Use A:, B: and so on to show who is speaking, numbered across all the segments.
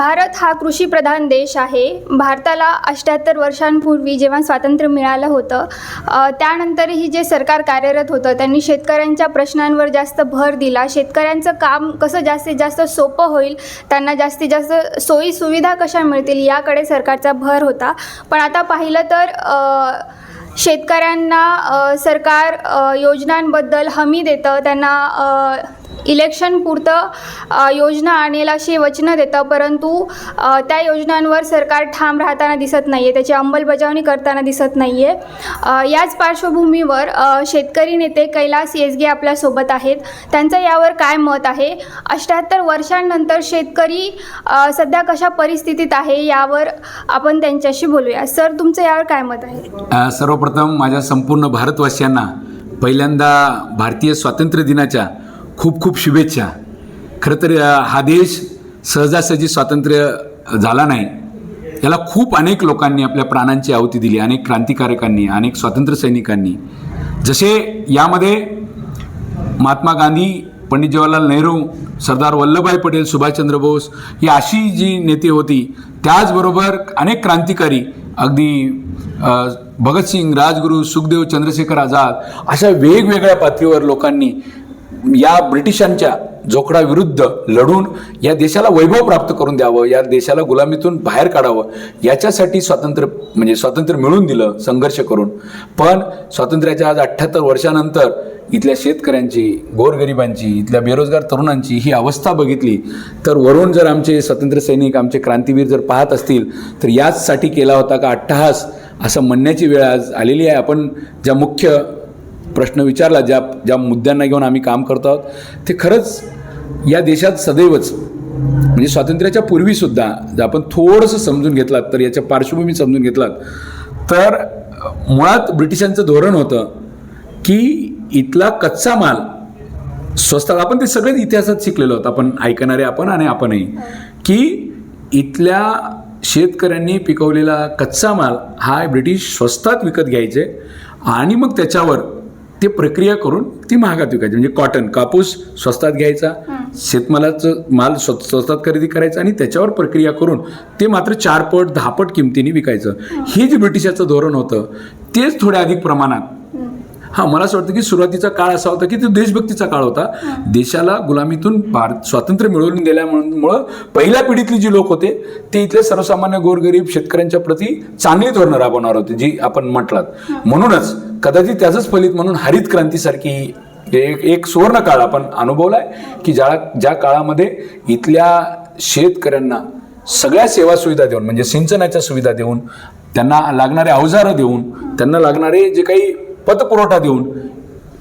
A: भारत हा कृषीप्रधान देश आहे. भारताला अष्ट्याहत्तर वर्षांपूर्वी जेव्हा स्वातंत्र्य मिळालं होतं त्यानंतरही जे सरकार कार्यरत होतं त्यांनी शेतकऱ्यांच्या प्रश्नांवर जास्त भर दिला. शेतकऱ्यांचं काम कसं जास्तीत जास्त सोपं होईल त्यांना जास्तीत जास्त सोयी सुविधा कशा मिळतील याकडे सरकारचा भर होता. पण आता पाहिलं तर शेतकऱ्यांना सरकार योजनांबद्दल हमी देतं त्यांना इलेक्शनपुरतं इलेक्शन पुरतं योजना आणेल अशी वचनं देतं परंतु त्या योजनांवर सरकार ठाम राहताना दिसत नाही आहे त्याची अंमलबजावणी करताना दिसत नाही आहे याच पार्श्वभूमीवर शेतकरी नेते कैलास येसगे आपल्यासोबत आहेत. त्यांचं यावर काय मत आहे? अष्ट्याहत्तर वर्षांनंतर शेतकरी सध्या कशा परिस्थितीत आहे यावर आपण त्यांच्याशी बोलूया. सर तुमचं यावर काय मत आहे?
B: सर्वप्रथम माझ्या संपूर्ण भारतवासियांना पहिल्यांदा भारतीय स्वातंत्र्य दिनाच्या खूप खूप शुभेच्छा. खरं तर हा देश सहजासहजी स्वातंत्र्य झाला नाही. याला खूप अनेक लोकांनी आपल्या प्राणांची आहुती दिली अनेक क्रांतिकारकांनी अनेक स्वातंत्र्य सैनिकांनी. जसे यामध्ये महात्मा गांधी पंडित जवाहरलाल नेहरू सरदार वल्लभभाई पटेल सुभाषचंद्र बोस ही अशी जी नेते होती त्याचबरोबर अनेक क्रांतिकारी अगदी भगतसिंग राजगुरू सुखदेव चंद्रशेखर आझाद अशा वेगवेगळ्या पातळीवर लोकांनी या ब्रिटिशांच्या झोकडाविरुद्ध लढून या देशाला वैभव प्राप्त करून द्यावं या देशाला गुलामीतून बाहेर काढावं याच्यासाठी स्वातंत्र्य म्हणजे स्वातंत्र्य मिळवून दिलं संघर्ष करून. पण स्वातंत्र्याच्या आज अठ्ठ्याहत्तर वर्षानंतर इथल्या शेतकऱ्यांची गोरगरिबांची इथल्या बेरोजगार तरुणांची ही अवस्था बघितली तर वरून जर आमचे स्वातंत्र्य सैनिक आमचे क्रांतीवीर जर पाहत असतील तर याचसाठी केला होता का अट्टहास? असं म्हणण्याची वेळ आज आलेली आहे. आपण ज्या मुख्य प्रश्न विचारला ज्या ज्या मुद्द्यांना घेऊन आम्ही काम करतो आहोत ते खरंच या देशात सदैवच म्हणजे स्वातंत्र्याच्या पूर्वीसुद्धा जर आपण थोडंसं समजून घेतलात तर याच्या पार्श्वभूमी समजून घेतलात तर मुळात ब्रिटिशांचं धोरण होतं की इथला कच्चा माल स्वस्तात आपण ते सगळेच इतिहासात शिकलेलो आहोत आपण ऐकणारे आपण आणि आपणही की इथल्या शेतकऱ्यांनी पिकवलेला कच्चा माल हा ब्रिटिश स्वस्तात विकत घ्यायचे आणि मग त्याच्यावर ते प्रक्रिया करून ती महागात विकायची. म्हणजे कॉटन कापूस स्वस्तात घ्यायचा शेतमालाचं माल स्व स्वस्तात खरेदी करायचा आणि त्याच्यावर प्रक्रिया करून ते मात्र चारपट दहापट किमतीने विकायचं. हे जे ब्रिटिशाचं धोरण होतं तेच थोड्या अधिक प्रमाणात हा मला असं वाटतं की सुरुवातीचा काळ असा होता की तो देशभक्तीचा काळ होता. देशाला गुलामीतून भारत स्वातंत्र्य मिळवून दिल्यामुळं पहिल्या पिढीतली जी लोक होते ते इथले सर्वसामान्य गोरगरीब शेतकऱ्यांच्या प्रती चांगली धोरणं राबवणार होते जी आपण म्हटलात. म्हणूनच कदाचित त्याचंच फलित म्हणून हरित क्रांतीसारखी एक एक सुवर्ण काळ आपण अनुभवलाय की ज्या ज्या काळामध्ये इथल्या शेतकऱ्यांना सगळ्या सेवा सुविधा देऊन म्हणजे सिंचनाच्या सुविधा देऊन त्यांना लागणारे अवजारं देऊन त्यांना लागणारे जे काही पतपुरवठा देऊन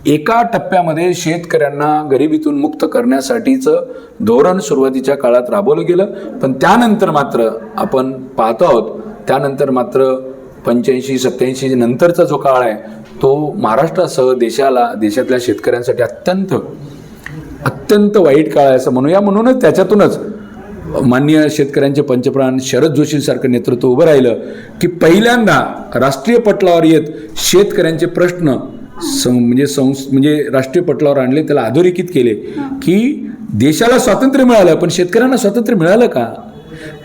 B: एका टप्प्यामध्ये शेतकऱ्यांना गरिबीतून मुक्त करण्यासाठीचं धोरण सुरुवातीच्या काळात राबवलं गेलं. पण त्यानंतर मात्र आपण पाहतो आहोत त्यानंतर मात्र पंच्याऐंशी सत्याऐंशी नंतरचा जो काळ आहे तो महाराष्ट्रासह देशाला देशातल्या शेतकऱ्यांसाठी अत्यंत अत्यंत वाईट काळ आहे असं म्हणूया. म्हणूनच त्याच्यातूनच मान्य शेतकऱ्यांचे पंचप्राण शरद जोशींसारखं नेतृत्व उभं राहिलं की पहिल्यांदा राष्ट्रीय पटलावर येत शेतकऱ्यांचे प्रश्न सं म्हणजे संस म्हणजे राष्ट्रीय पटलावर आणले त्याला अधोरेखित केले की देशाला स्वातंत्र्य मिळालं पण शेतकऱ्यांना स्वातंत्र्य मिळालं का?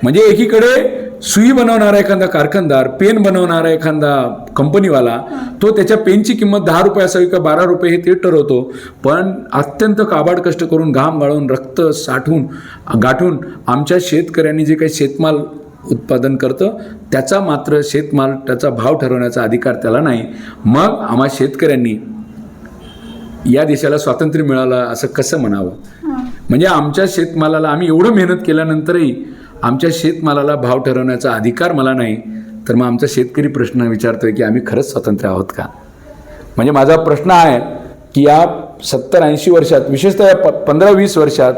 B: म्हणजे एकीकडे सुई बनवणारा एखादा कारखानदार पेन बनवणारा एखादा कंपनीवाला तो त्याच्या पेनची किंमत दहा रुपये असावी का बारा रुपये हे ते ठरवतो. पण अत्यंत काबाड कष्ट करून घाम गाळून रक्त साठवून गाठून आमच्या शेतकऱ्यांनी जे काही शेतमाल उत्पादन करतं त्याचा मात्र शेतमाल त्याचा भाव ठरवण्याचा अधिकार त्याला नाही. मग आम्हा शेतकऱ्यांनी या देशाला स्वातंत्र्य मिळालं असं कसं म्हणावं? म्हणजे आमच्या शेतमालाला आम्ही एवढं मेहनत केल्यानंतरही आमच्या शेतमालाला भाव ठरवण्याचा अधिकार मला नाही तर मग आमचा शेतकरी प्रश्न विचारतोय की आम्ही खरंच स्वतंत्र आहोत का? म्हणजे माझा प्रश्न आहे की या सत्तर ऐंशी वर्षात विशेषतः या प पंधरा वीस वर्षात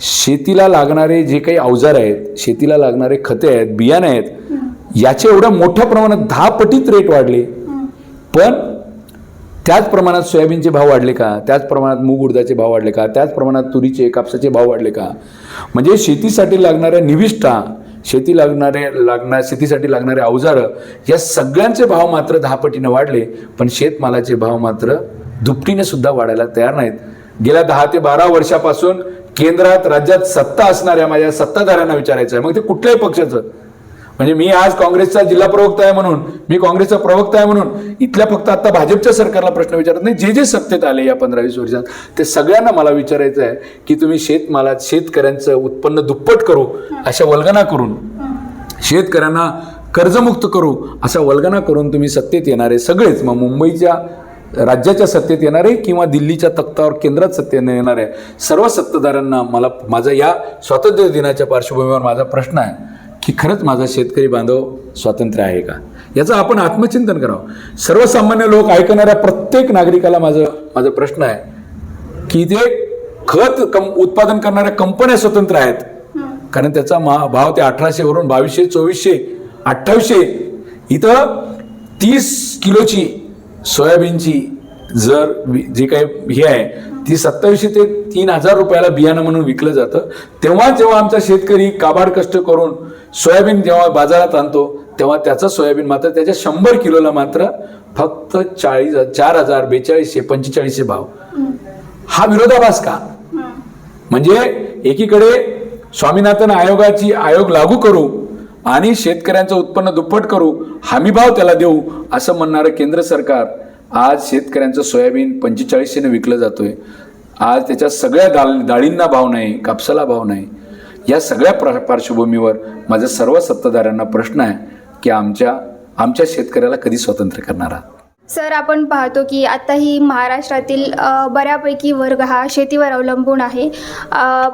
B: शेतीला लागणारे जे काही अवजार आहेत शेतीला लागणारे खते आहेत बियाणे आहेत याचे एवढ्या मोठ्या प्रमाणात दहा पटीत रेट वाढले पण त्याच प्रमाणात सोयाबीनचे भाव वाढले का? त्याच प्रमाणात मूग उडदाचे भाव वाढले का? त्याच प्रमाणात तुरीचे कापसाचे भाव वाढले का? म्हणजे शेतीसाठी लागणाऱ्या निविष्ठा शेती लागणारे लागणार शेतीसाठी लागणारे अवजारं या सगळ्यांचे भाव मात्र दहा पटीनं वाढले पण शेतमालाचे भाव मात्र दुपटीने सुद्धा वाढायला तयार नाहीत. गेल्या दहा ते बारा वर्षापासून केंद्रात राज्यात सत्ता असणाऱ्या माझ्या सत्ताधाऱ्यांना विचारायचं आहे मग ते कुठल्याही पक्षाचं? म्हणजे मी आज काँग्रेसचा जिल्हा प्रवक्ता आहे म्हणून मी काँग्रेसचा प्रवक्ता आहे म्हणून इथल्या फक्त आता भाजपच्या सरकारला प्रश्न विचारत नाही. जे जे सत्तेत आले या पंधरा वीस वर्षात ते सगळ्यांना मला विचारायचं आहे की तुम्ही शेतमालात शेतकऱ्यांचं उत्पन्न दुप्पट करू अशा वल्गना करून. शेतकऱ्यांना कर्जमुक्त करू असा वल्गना करून तुम्ही सत्तेत येणारे सगळेच मग मुंबईच्या राज्याच्या सत्तेत येणारे किंवा दिल्लीच्या तख्तावर केंद्रात सत्तेत येणारे सर्व सत्ताधाऱ्यांना मला माझा या स्वातंत्र्य दिनाच्या पार्श्वभूमीवर माझा प्रश्न आहे. की खरंच माझा शेतकरी बांधव स्वातंत्र्य आहे का? याचं आपण आत्मचिंतन करावं. सर्वसामान्य लोक ऐकणाऱ्या प्रत्येक नागरिकाला माझं माझा प्रश्न आहे की ते खत कम उत्पादन करणाऱ्या कंपन्या स्वतंत्र आहेत. कारण त्याचा मा भाव ते अठराशे वरून बावीसशे चोवीसशे अठ्ठावीसशे इथं तीस किलोची सोयाबीनची जर जे जी काही हे आहे ती सत्तावीसशे ते तीन हजार रुपयाला बियाणं म्हणून विकलं जातं. तेव्हा जेव्हा आमचा शेतकरी काबाड कष्ट करून सोयाबीन जेव्हा बाजारात आणतो तेव्हा त्याचं सोयाबीन मात्र त्याच्या शंभर किलोला मात्र फक्त चाळीस चार हजार बेचाळीसशे पंचेचाळीसशे भाव. हा विरोधाभास का? म्हणजे एकीकडे स्वामीनाथन आयोगाची आयोग लागू करू आणि शेतकऱ्यांचं उत्पन्न दुप्पट करू हमीभाव त्याला देऊ असं म्हणणारं केंद्र सरकार आज शेतकऱ्यांचं सोयाबीन पंचेचाळीसशेने विकलं जातोय. आज त्याच्या सगळ्या दाल डाळींना भाव नाही कापसाला भाव नाही. या सगळ्या प्र पार्श्वभूमीवर माझ्या सर्व सत्ताधाऱ्यांना प्रश्न आहे की आमच्या आमच्या शेतकऱ्याला कधी स्वातंत्र्य करणार आहात?
A: सर आपण पाहतो की आत्ताही महाराष्ट्रातील बऱ्यापैकी वर्ग हा शेतीवर अवलंबून आहे.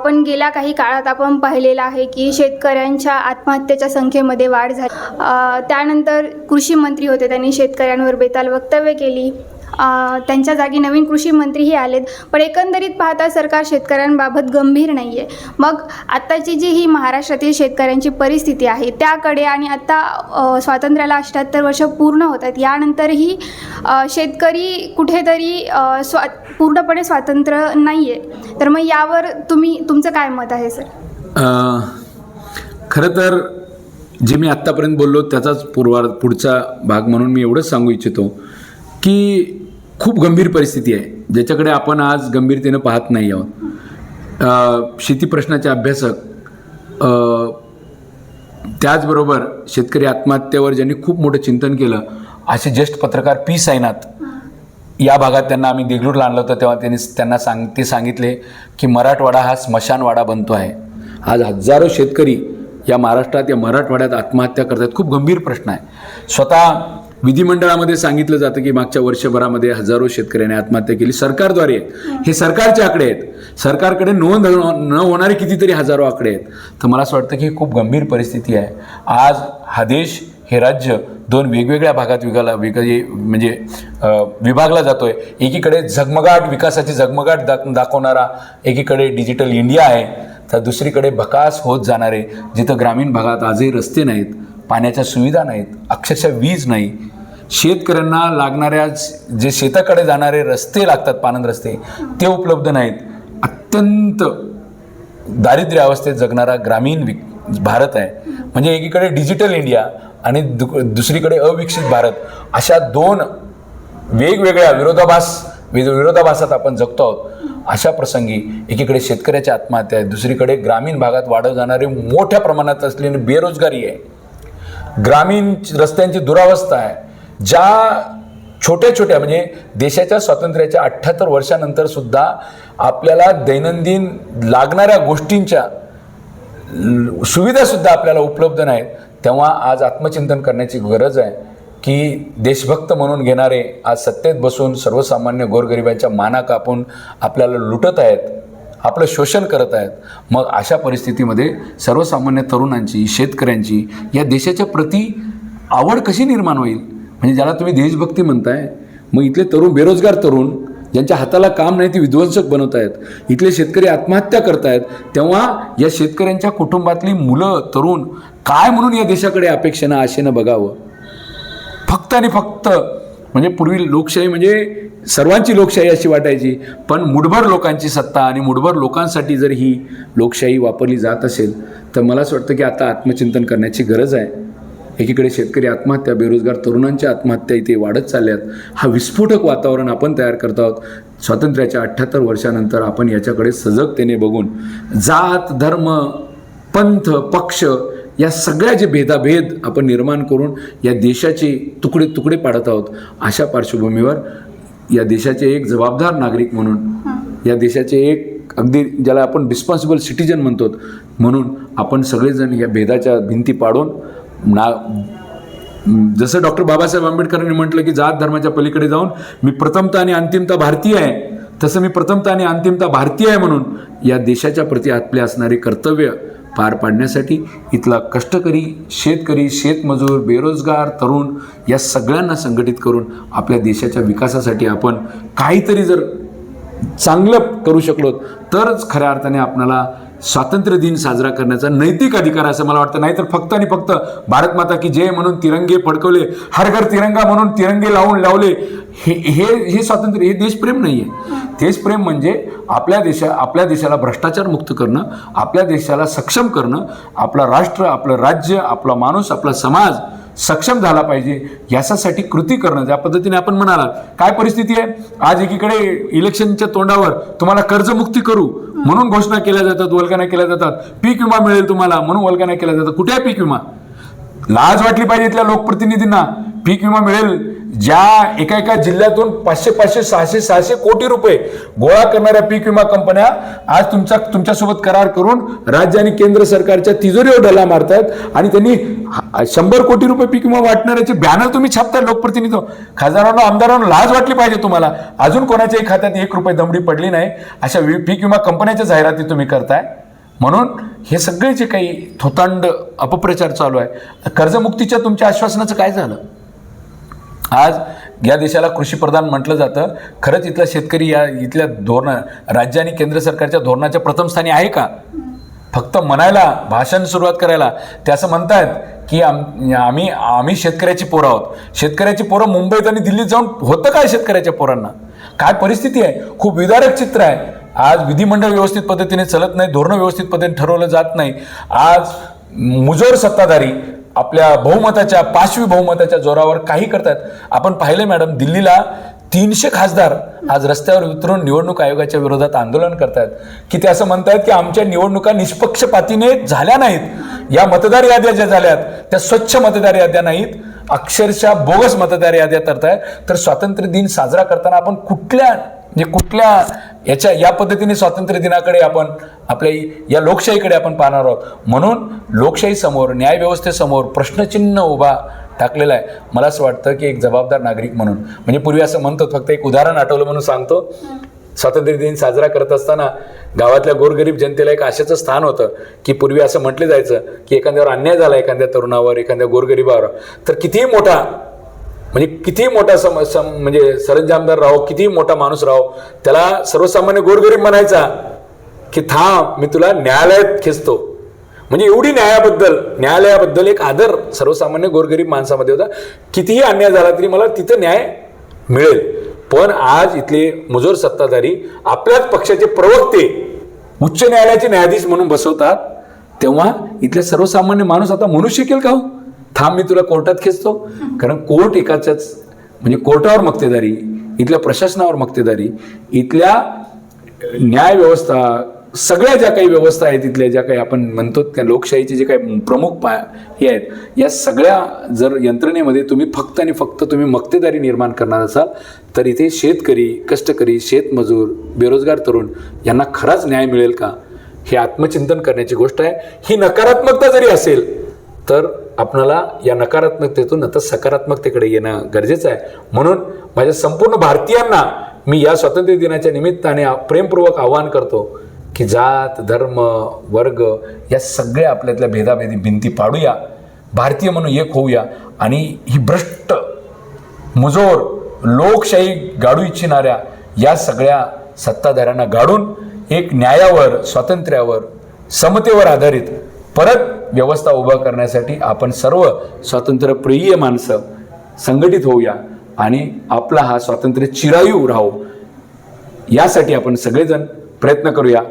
A: पण गेल्या काही काळात आपण पाहिलेलं आहे की शेतकऱ्यांच्या आत्महत्येच्या संख्येमध्ये वाढ झाली. त्यानंतर कृषी मंत्री होते त्यांनी शेतकऱ्यांवर बेताल वक्तव्य केली. त्यांच्या जागी नवीन कृषी मंत्रीही आलेत पण एकंदरीत पाहता सरकार शेतकऱ्यांबाबत गंभीर नाही आहे मग आत्ताची जी ही महाराष्ट्रातील शेतकऱ्यांची परिस्थिती आहे त्याकडे आणि आत्ता स्वातंत्र्याला अठ्ठ्याहत्तर वर्ष पूर्ण होत आहेत यानंतरही शेतकरी कुठेतरी स्वा पूर्णपणे स्वातंत्र्य नाही आहे तर मग यावर तुम्ही तुमचं काय मत आहे सर?
B: खरं तर जे मी आत्तापर्यंत बोललो त्याचाच पूर्वा पुढचा भाग म्हणून मी एवढंच सांगू इच्छितो की खूप गंभीर परिस्थिती आहे ज्याच्याकडे आपण आज गंभीरतेनं पाहत नाही आहोत. शेती प्रश्नाचे अभ्यासक त्याचबरोबर शेतकरी आत्महत्येवर ज्यांनी खूप मोठं चिंतन केलं असे ज्येष्ठ पत्रकार पी सायनाथ या भागात त्यांना आम्ही देगलूरला आणलं होतं तेव्हा त्यांनी त्यांना सांग ते सांगितले की मराठवाडा हा स्मशानवाडा बनतो आहे. आज हजारो शेतकरी या महाराष्ट्रात या मराठवाड्यात आत्महत्या करतात. खूप गंभीर प्रश्न आहे. स्वतः विधिमंडळामध्ये सांगितलं जातं की मागच्या वर्षभरामध्ये हजारो शेतकऱ्यांनी आत्महत्या केली. सरकारद्वारे हे सरकारचे आकडे आहेत. सरकारकडे नोंद न होणारे कितीतरी हजारो आकडे आहेत. तर मला असं वाटतं की ही खूप गंभीर परिस्थिती आहे. आज हा देश हे राज्य दोन वेगवेगळ्या भागात विकाला विक म्हणजे विभागला जातोय. एकीकडे झगमगाट विकासाची झगमगाट दाख दाखवणारा एकीकडे डिजिटल इंडिया आहे तर दुसरीकडे भकास होत जाणारे जिथं ग्रामीण भागात आजही रस्ते नाहीत पाण्याच्या सुविधा नाहीत अक्षरशः वीज नाही शेतकऱ्यांना लागणाऱ्या जे शेताकडे जाणारे रस्ते लागतात पानंद रस्ते ते उपलब्ध नाहीत. अत्यंत दारिद्र्य अवस्थेत जगणारा ग्रामीण विक भारत आहे. म्हणजे एकीकडे डिजिटल इंडिया आणि दु दुसरीकडे अविकसित भारत. अशा दोन वेगवेगळ्या विरोधाभास विरोधाभासात आपण जगतो आहोत. अशा प्रसंगी एकीकडे शेतकऱ्याच्या आत्महत्या आहेत दुसरीकडे ग्रामीण भागात वाढत जाणारी मोठ्या प्रमाणात असलेली बेरोजगारी आहे. ग्रामीण रस्त्यांची दुरावस्था आहे. ज्या छोट्या छोट्या म्हणजे देशाच्या स्वातंत्र्याच्या अठ्ठ्याहत्तर वर्षानंतर सुद्धा आपल्याला दैनंदिन लागणाऱ्या गोष्टींच्या सुविधासुद्धा आपल्याला उपलब्ध नाहीत तेव्हा आज आत्मचिंतन करण्याची गरज आहे की देशभक्त म्हणून घेणारे आज सत्तेत बसून सर्वसामान्य गोरगरिबाच्या माना कापून आपल्याला लुटत आहेत आपलं शोषण करत आहेत मग अशा परिस्थितीमध्ये सर्वसामान्य तरुणांची शेतकऱ्यांची या देशाच्या प्रती आवड कशी निर्माण होईल? म्हणजे ज्याला तुम्ही देशभक्ती म्हणताय मग इथले तरुण बेरोजगार तरुण ज्यांच्या हाताला काम नाही ते विध्वंसक बनवत आहेत इथले शेतकरी आत्महत्या करतायत. तेव्हा या शेतकऱ्यांच्या कुटुंबातली मुलं तरुण काय म्हणून या देशाकडे अपेक्षेनं आशेनं बघावं? फक्त आणि फक्त म्हणजे पूर्वी लोकशाही म्हणजे सर्वांची लोकशाही अशी वाटायची पण मुठभर लोकांची सत्ता आणि मुठभर लोकांसाठी जर ही लोकशाही वापरली जात असेल तर मला असं वाटतं की आता आत्मचिंतन करण्याची गरज आहे. एकीकडे शेतकरी आत्महत्या बेरोजगार तरुणांच्या आत्महत्या इथे वाढत चालल्यात. हा विस्फोटक वातावरण आपण तयार करत आहोत. स्वातंत्र्याच्या अठ्ठ्याहत्तर वर्षानंतर आपण याच्याकडे सजगतेने बघून जात धर्म पंथ पक्ष या सगळ्या जे भेदाभेद आपण निर्माण करून या देशाचे तुकडे तुकडे पाडत आहोत अशा पार्श्वभूमीवर या देशाचे एक जबाबदार नागरिक म्हणून या देशाचे एक अगदी ज्याला आपण रिस्पॉन्सिबल सिटीजन म्हणतो म्हणून आपण सगळेजण या भेदाच्या भिंती पाडून ना जसं डॉक्टर बाबासाहेब आंबेडकरांनी म्हटलं की जात धर्माच्या पलीकडे जाऊन मी प्रथमता आणि अंतिमता भारतीय आहे तसं मी प्रथमता आणि अंतिमता भारतीय आहे म्हणून या देशाच्या प्रती आपले असणारे कर्तव्य पार पाडण्यासाठी इथला कष्टकरी शेतकरी शेतमजूर बेरोजगार तरुण या सगळ्यांना संघटित करून आपल्या देशाच्या विकासासाठी आपण काहीतरी जर चांगलं करू शकलो तरच खऱ्या अर्थाने आपणाला स्वातंत्र्य दिन साजरा करण्याचा नैतिक अधिकार असं मला वाटतं. नाहीतर फक्त आणि फक्त भारत माता की जय म्हणून तिरंगे फडकवले हर घर तिरंगा म्हणून तिरंगे लावून लावले हे हे हे स्वातंत्र्य हे देशप्रेम नाही आहे देशप्रेम म्हणजे आपल्या देशा आपल्या देशाला भ्रष्टाचार मुक्त करणं आपल्या देशाला सक्षम करणं आपलं राष्ट्र आपलं राज्य आपला माणूस आपला समाज सक्षम झाला पाहिजे याच्यासाठी कृती करणं ज्या पद्धतीने आपण म्हणाला काय परिस्थिती आहे? आज एकीकडे इलेक्शनच्या तोंडावर तुम्हाला कर्जमुक्ती करू म्हणून घोषणा केल्या जातात वल्गना केल्या जातात. पीक विमा मिळेल तुम्हाला म्हणून वल्गना केल्या जातात. कुठे आहे पीक विमा? लाज वाटली पाहिजे इथल्या लोकप्रतिनिधींना. पीक विमा मिळेल. ज्या एका एका जिल्ह्यातून पाचशे पाचशे सहाशे सहाशे कोटी रुपये गोळा करणाऱ्या पीक विमा कंपन्या आज तुमचा तुमच्यासोबत करार करून राज्य आणि केंद्र सरकारच्या तिजोरीवर डला मारतायत आणि त्यांनी शंभर कोटी रुपये पीक विमा वाटणाऱ्याचे बॅनर तुम्ही छापताय लोकप्रतिनिधी खासदारांना आमदारांना लाज वाटली पाहिजे तुम्हाला. अजून कोणाच्याही खात्यात एक रुपये दमडी पडली नाही. अशा पीक विमा कंपन्याच्या जाहिराती तुम्ही करताय. म्हणून हे सगळे जे काही थोतांड अपप्रचार चालू आहे कर्जमुक्तीच्या तुमच्या आश्वासनाचं काय झालं? आज या देशाला कृषीप्रधान म्हटलं जातं. खरंच इथला शेतकरी या इथल्या धोरण राज्य आणि केंद्र सरकारच्या धोरणाच्या प्रथम स्थानी आहे का? फक्त म्हणायला भाषण सुरुवात करायला. ते असं म्हणतायत की आम आम्ही आम्ही शेतकऱ्याची पोरं आहोत. शेतकऱ्याची पोरं मुंबईत आणि दिल्लीत जाऊन होतं काय शेतकऱ्याच्या पोरांना? काय परिस्थिती आहे? खूप विदारक चित्र आहे. आज विधिमंडळ व्यवस्थित पद्धतीने चालत नाही धोरणं व्यवस्थित पद्धतीने ठरवलं जात नाही. आज मुजोर सत्ताधारी आपल्या बहुमताच्या पाचवी बहुमताच्या जोरावर काही करतात. आपण पाहिलं मॅडम दिल्लीला तीनशे खासदार आज रस्त्यावर उतरून निवडणूक आयोगाच्या विरोधात आंदोलन करतात. की ते असं म्हणतात की आमच्या निवडणुका निष्पक्षपातीने झाल्या नाहीत. या मतदार याद्या ज्या झाल्यात त्या स्वच्छ मतदार याद्या नाहीत. अक्षरशः बोगस मतदार याद्या करतायत तर स्वातंत्र्य दिन साजरा करताना आपण कुठल्या म्हणजे कुठल्या याच्या या पद्धतीने स्वातंत्र्य दिनाकडे आपण आपल्या या लोकशाहीकडे आपण पाहणार आहोत. म्हणून लोकशाहीसमोर न्यायव्यवस्थेसमोर प्रश्नचिन्ह उभा टाकलेला आहे. मला असं वाटतं की एक जबाबदार नागरिक म्हणून म्हणजे पूर्वी असं म्हणतो फक्त एक उदाहरण आठवलं म्हणून सांगतो. स्वातंत्र्य दिन साजरा करत असताना गावातल्या गोरगरीब जनतेला एक आशेचं स्थान होतं की पूर्वी असं म्हटलं जायचं की एखाद्यावर अन्याय झाला एखाद्या तरुणावर एखाद्या गोरगरिबावर. तर कितीही मोठा म्हणजे कितीही मोठा सम सम म्हणजे सरंजामदार राहो कितीही मोठा माणूस राहो त्याला सर्वसामान्य गोरगरीब म्हणायचा की थांब मी तुला न्यायालयात खेचतो. म्हणजे एवढी न्यायाबद्दल न्यायालयाबद्दल एक आदर सर्वसामान्य गोरगरीब माणसामध्ये होता. कितीही अन्याय झाला तरी मला तिथं न्याय मिळेल. पण आज इथले मुजोर सत्ताधारी आपल्याच पक्षाचे प्रवक्ते उच्च न्यायालयाचे न्यायाधीश म्हणून बसवतात तेव्हा इथल्या सर्वसामान्य माणूस आता म्हणू शकेल का हो? थांब मी तुला कोर्टात खेचतो. कारण कोर्ट एकाच्याच म्हणजे कोर्टावर मक्तेदारी इथल्या प्रशासनावर मक्तेदारी इथल्या न्याय व्यवस्था सगळ्या ज्या काही व्यवस्था आहेत तिथल्या ज्या काही आपण म्हणतो त्या लोकशाहीचे जे काही प्रमुख पा हे आहेत या सगळ्या जर यंत्रणेमध्ये तुम्ही फक्त आणि फक्त तुम्ही मक्तेदारी निर्माण करणार असाल तर इथे शेतकरी कष्टकरी शेतमजूर बेरोजगार तरुण यांना खराच न्याय मिळेल का? हे आत्मचिंतन करण्याची गोष्ट आहे. ही नकारात्मकता जरी असेल तर आपणाला या नकारात्मकतेतून आता सकारात्मकतेकडे येणं गरजेचं आहे. म्हणून माझ्या संपूर्ण भारतीयांना मी या स्वातंत्र्य दिनाच्या निमित्ताने प्रेमपूर्वक आवाहन करतो की जात धर्म वर्ग या सगळ्या आपल्यातल्या भेदाभेदी भिंती पाडूया. भारतीय म्हणून एक होऊया आणि ही भ्रष्ट मुजोर लोकशाही गाडू इच्छिणाऱ्या या सगळ्या सत्ताधाऱ्यांना गाडून एक न्यायावर स्वातंत्र्यावर समतेवर आधारित परत व्यवस्था उभा करण्यासाठी आपण सर्व स्वातंत्र्यप्रिय माणसं संघटित होऊया आणि आपला हा स्वातंत्र्य चिरायू राहो. यासाठी आपण सगळेजण प्रयत्न करूया.